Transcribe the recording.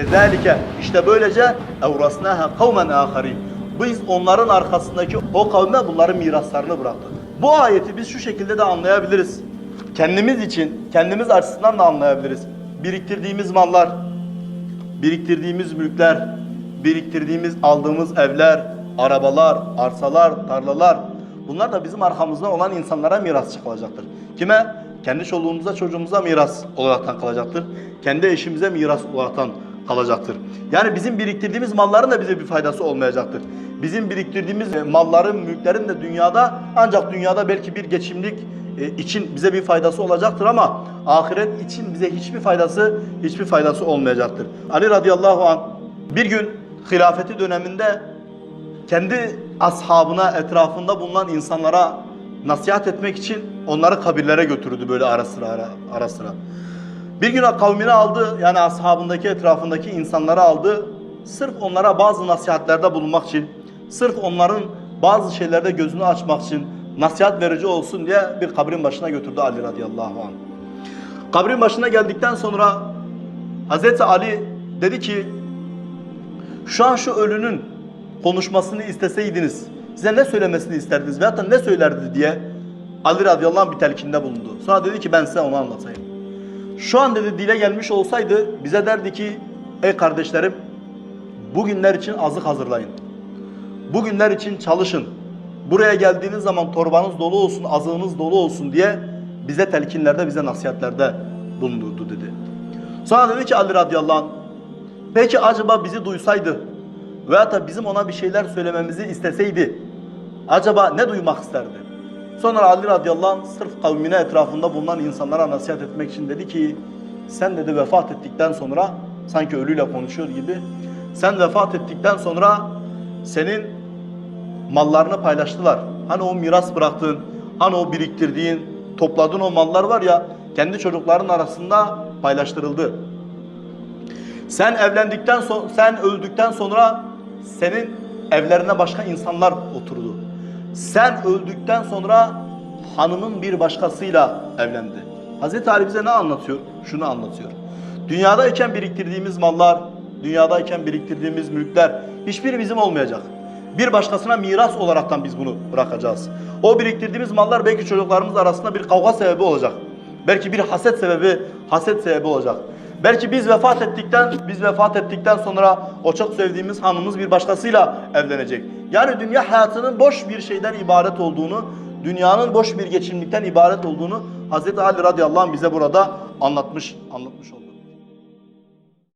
Kezalike işte böylece evrasnaha kavmen aharin. Biz onların arkasındaki o kavme bunların miraslarını bıraktık. Bu ayeti biz şu şekilde de anlayabiliriz. Kendimiz için, kendimiz açısından da anlayabiliriz. Biriktirdiğimiz mallar, biriktirdiğimiz mülkler, biriktirdiğimiz aldığımız evler, arabalar, arsalar, tarlalar bunlar da bizim arkamızda olan insanlara miras çıkılacaktır. Kime? Kendi çoluğumuza, çocuğumuza miras olaraktan kalacaktır. Kendi eşimize miras olaraktan kalacaktır. Yani bizim biriktirdiğimiz malların da bize bir faydası olmayacaktır. Bizim biriktirdiğimiz e, malların, mülklerin de dünyada ancak dünyada belki bir geçimlik e, için bize bir faydası olacaktır ama ahiret için bize hiçbir faydası hiçbir faydası olmayacaktır. Ali radıyallahu anh bir gün hilafeti döneminde kendi ashabına, etrafında bulunan insanlara nasihat etmek için onları kabirlere götürdü böyle ara sıra ara, ara sıra. Bir gün kavmini aldı yani ashabındaki etrafındaki insanları aldı. Sırf onlara bazı nasihatlerde bulunmak için, sırf onların bazı şeylerde gözünü açmak için nasihat verici olsun diye bir kabrin başına götürdü Ali radıyallahu anh. Kabrin başına geldikten sonra Hazreti Ali dedi ki şu an şu ölünün konuşmasını isteseydiniz size ne söylemesini isterdiniz veyahut da ne söylerdi diye Ali radıyallahu anh bir telkinde bulundu. Sonra dedi ki ben size onu anlatayım. Şu an dedi dile gelmiş olsaydı bize derdi ki ey kardeşlerim bugünler için azık hazırlayın. Bugünler için çalışın. Buraya geldiğiniz zaman torbanız dolu olsun, azığınız dolu olsun diye bize telkinlerde, bize nasihatlerde bulunurdu dedi. Sonra dedi ki Ali radıyallahu anh, peki acaba bizi duysaydı veyahut da bizim ona bir şeyler söylememizi isteseydi acaba ne duymak isterdi? Sonra Ali radıyallahu anh sırf kavmine etrafında bulunan insanlara nasihat etmek için dedi ki sen dedi vefat ettikten sonra sanki ölüyle konuşuyor gibi sen vefat ettikten sonra senin mallarını paylaştılar. Hani o miras bıraktığın, hani o biriktirdiğin, topladığın o mallar var ya kendi çocukların arasında paylaştırıldı. Sen evlendikten sonra, sen öldükten sonra senin evlerine başka insanlar oturdu. Sen öldükten sonra hanımın bir başkasıyla evlendi. Hazreti Ali bize ne anlatıyor? Şunu anlatıyor. Dünyadayken biriktirdiğimiz mallar, dünyadayken biriktirdiğimiz mülkler hiçbiri bizim olmayacak. Bir başkasına miras olaraktan biz bunu bırakacağız. O biriktirdiğimiz mallar belki çocuklarımız arasında bir kavga sebebi olacak. Belki bir haset sebebi, haset sebebi olacak. Belki biz vefat ettikten biz vefat ettikten sonra o çok sevdiğimiz hanımız bir başkasıyla evlenecek. Yani dünya hayatının boş bir şeyden ibaret olduğunu, dünyanın boş bir geçimlikten ibaret olduğunu Hz. Ali radıyallahu anh bize burada anlatmış anlatmış oldu.